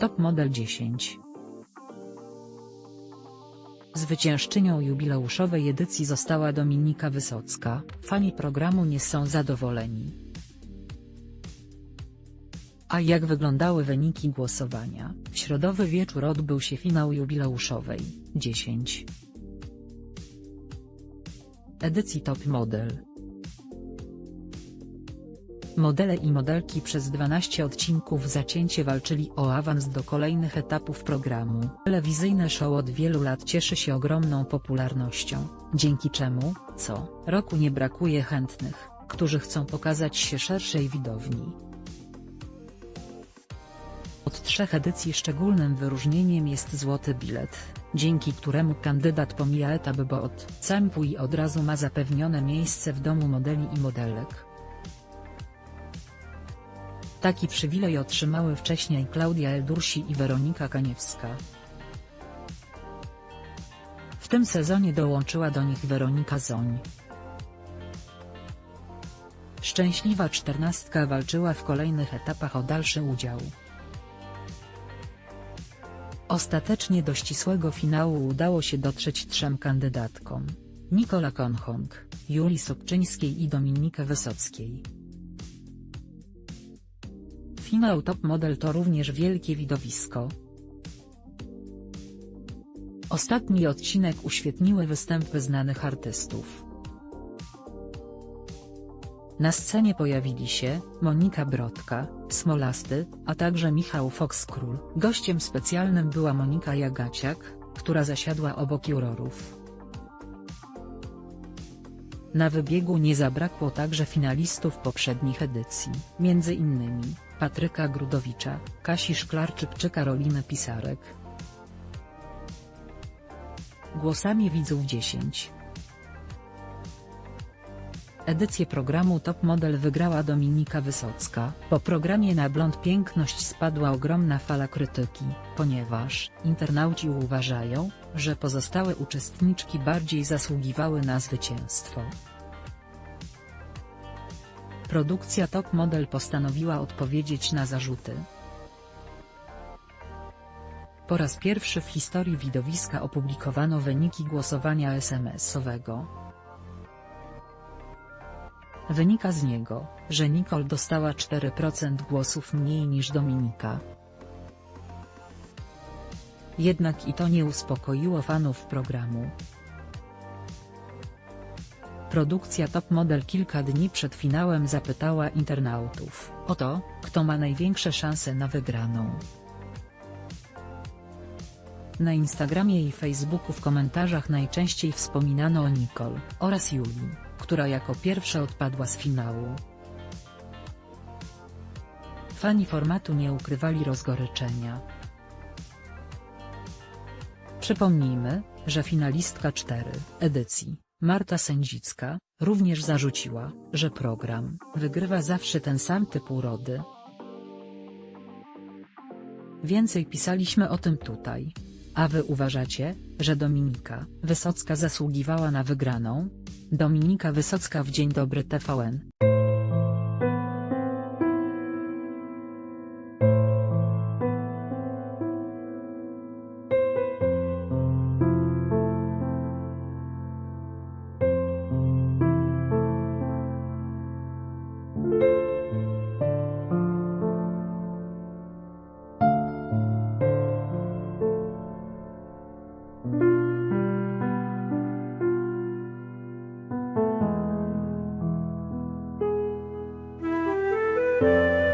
Top Model 10 Zwyciężczynią jubileuszowej edycji została Dominika Wysocka, fani programu nie są zadowoleni. A jak wyglądały wyniki głosowania? W środowy wieczór odbył się finał jubileuszowej 10 edycji Top Model. Modele i modelki przez 12 odcinków zacięcie walczyli o awans do kolejnych etapów programu. Telewizyjne show od wielu lat cieszy się ogromną popularnością, dzięki czemu, co roku nie brakuje chętnych, którzy chcą pokazać się szerszej widowni. Od trzech edycji szczególnym wyróżnieniem jest złoty bilet, dzięki któremu kandydat pomija etap od cempu i od razu ma zapewnione miejsce w domu modeli i modelek. Taki przywilej otrzymały wcześniej Klaudia Eldursi i Weronika Kaniewska. W tym sezonie dołączyła do nich Weronika Zoń. Szczęśliwa czternastka walczyła w kolejnych etapach o dalszy udział. Ostatecznie do ścisłego finału udało się dotrzeć trzem kandydatkom. Nikola Konchong, Julii Sobczyńskiej i Dominikę Wysockiej. Finał Top Model to również wielkie widowisko. Ostatni odcinek uświetniły występy znanych artystów. Na scenie pojawili się Monika Brodka, Smolasty, a także Michał Fox-Król. Gościem specjalnym była Monika Jagaciak, która zasiadła obok jurorów. Na wybiegu nie zabrakło także finalistów poprzednich edycji, między innymi Patryka Grudowicza, Kasi Szklarczyk czy Karoliny Pisarek. Głosami widzów 10. Edycję programu Top Model wygrała Dominika Wysocka. Po programie na Blond Piękność spadła ogromna fala krytyki, ponieważ internauci uważają, że pozostałe uczestniczki bardziej zasługiwały na zwycięstwo. Produkcja Top Model postanowiła odpowiedzieć na zarzuty. Po raz pierwszy w historii widowiska opublikowano wyniki głosowania SMS-owego. Wynika z niego, że Nicole dostała 4% głosów mniej niż Dominika. Jednak i to nie uspokoiło fanów programu. Produkcja Top Model kilka dni przed finałem zapytała internautów o to, kto ma największe szanse na wygraną. Na Instagramie i Facebooku w komentarzach najczęściej wspominano o Nicole oraz Julii, która jako pierwsza odpadła z finału. Fani formatu nie ukrywali rozgoryczenia. Przypomnijmy, że finalistka 4 edycji, Marta Sędzicka, również zarzuciła, że program wygrywa zawsze ten sam typ urody. Więcej pisaliśmy o tym tutaj. A wy uważacie, że Dominika Wysocka zasługiwała na wygraną? Dominika Wysocka w Dzień Dobry TVN. oh